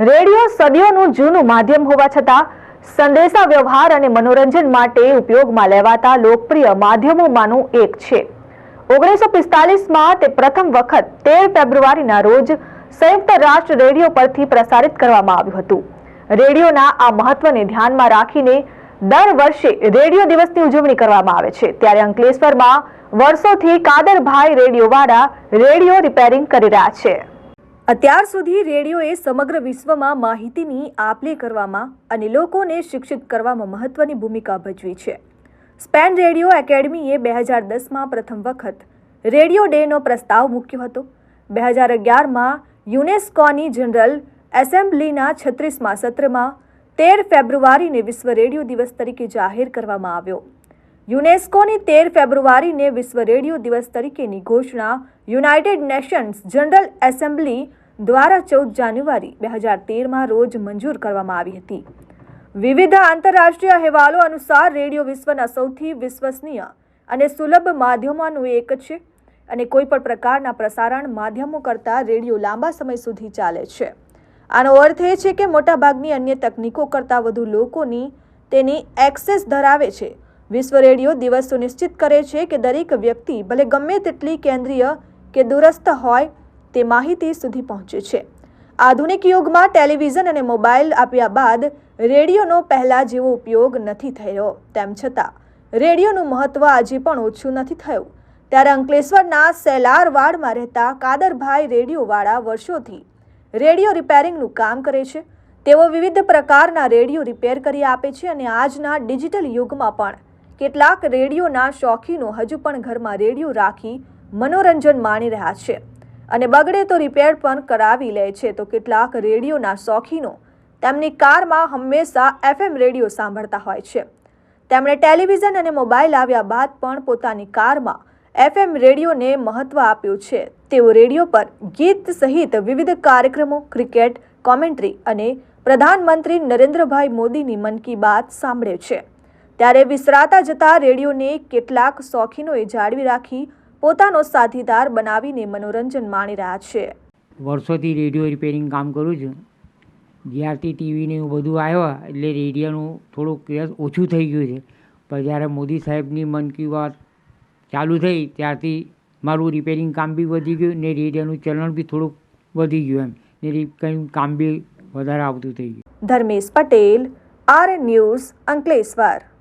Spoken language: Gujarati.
રેડિયો સદીઓનું જૂનું માધ્યમ હોવા છતાં સંદેશા વ્યવહાર અને મનોરંજન માટે ઉપયોગમાં લેવાતા લોકપ્રિય માધ્યમોમાંનું એક છે. ઓગણીસો પિસ્તાલીસમાં તે પ્રથમ વખત તેર ફેબ્રુઆરીના રોજ સંયુક્ત રાષ્ટ્ર રેડિયો પરથી પ્રસારિત કરવામાં આવ્યું હતું. રેડિયોના આ મહત્વને ધ્યાનમાં રાખીને દર વર્ષે રેડિયો દિવસની ઉજવણી કરવામાં આવે છે. ત્યારે અંકલેશ્વરમાં વર્ષોથી કાદરભાઈ રેડિયોવાળા રેડિયો રિપેરિંગ કરી રહ્યા છે. અત્યાર સુધી રેડિયોએ સમગ્ર વિશ્વમાં માહિતીની આપ લે કરવામાં અને લોકોને શિક્ષિત કરવામાં મહત્વની ભૂમિકા ભજવી છે. સ્પેન રેડિયો એકેડમીએ બે હજાર દસમાં પ્રથમ વખત રેડિયો ડેનો પ્રસ્તાવ મૂક્યો હતો. બે હજાર અગિયારમાં યુનેસ્કોની જનરલ એસેમ્બલીના છત્રીસમાં સત્રમાં તેર ફેબ્રુઆરીને વિશ્વ રેડિયો દિવસ તરીકે જાહેર કરવામાં આવ્યો. યુનેસ્કોની તેર ફેબ્રુઆરીને વિશ્વ રેડિયો દિવસ તરીકેની ઘોષણા યુનાઇટેડ નેશન્સ જનરલ એસેમ્બલી દ્વારા ચૌદ જાન્યુઆરી બે હજાર તેરમાં રોજ મંજૂર કરવામાં આવી હતી. વિવિધ આંતરરાષ્ટ્રીય અહેવાલો અનુસાર રેડિયો વિશ્વના સૌથી વિશ્વસનીય અને સુલભ માધ્યમોનું એક છે અને કોઈ પણ પ્રકારના પ્રસારણ માધ્યમો કરતાં રેડિયો લાંબા સમય સુધી ચાલે છે. આનો અર્થ એ છે કે મોટાભાગની અન્ય તકનીકો કરતાં વધુ લોકોની તેની એક્સેસ ધરાવે છે વિશ્વ રેડિયો દિવસ સુનિશ્ચિત કરે છે કે દરેક વ્યક્તિ, ભલે ગમે તેટલી કેન્દ્રીય કે દૂરસ્થ હોય, તે માહિતી સુધી પહોંચે છે. આધુનિક યુગમાં ટેલિવિઝન અને મોબાઈલ આપ્યા બાદ રેડિયોનો પહેલાં જેવો ઉપયોગ નથી થયો. તેમ છતાં, રેડિયોનું મહત્ત્વ આજે પણ ઓછું નથી થયું. ત્યારે અંકલેશ્વરના સેલારવાડમાં રહેતા કાદરભાઈ રેડિયોવાળા વર્ષોથી રેડિયો રિપેરિંગનું કામ કરે છે. તેઓ વિવિધ પ્રકારના રેડિયો રિપેર કરી આપે છે અને આજના ડિજિટલ યુગમાં પણ કેટલાક રેડિયોના શોખીનો હજુ પણ ઘરમાં રેડિયો રાખી મનોરંજન માણી રહ્યા છે. અને બગડે તો રિપેર પણ કરાવી લે છે તો કેટલાક રેડિયોના શોખીનો તેમની કારમાં હંમેશા એફએમ રેડિયો સાંભળતા હોય છે. તેમણે ટેલિવિઝન અને મોબાઈલ આવ્યા બાદ પણ પોતાની કારમાં એફએમ રેડિયોને મહત્વ આપ્યું છે. તેઓ રેડિયો પર ગીત સહિત વિવિધ કાર્યક્રમો, ક્રિકેટ, કોમેન્ટ્રી અને પ્રધાનમંત્રી નરેન્દ્રભાઈ મોદીની મન કી બાત સાંભળે છે. ત્યારે વિસરાતા જતા રેડિયોને કેટલાક શોખીનોએ જાળવી રાખી પોતાનો સાથીદાર બનાવીને મનોરંજન માણી રહ્યા છે. વર્ષોથી રેડિયો રિપેરિંગ કામ કરું છું. જ્યારથી ટીવીને એવું બધું આવ્યા એટલે રેડિયોનું થોડુંક ક્રેઝ ઓછું થઈ ગયું છે. પણ જ્યારે મોદી સાહેબની મન કી વાત ચાલુ થઈ ત્યારથી મારું રિપેરિંગ કામ બી વધી ગયું ને રેડિયોનું ચલણ બી થોડુંક વધી ગયું એમ. ને કંઈ કામ બી વધારે આવતું થઈ ગયું. Dharmesh Patel R news Ankleshwar.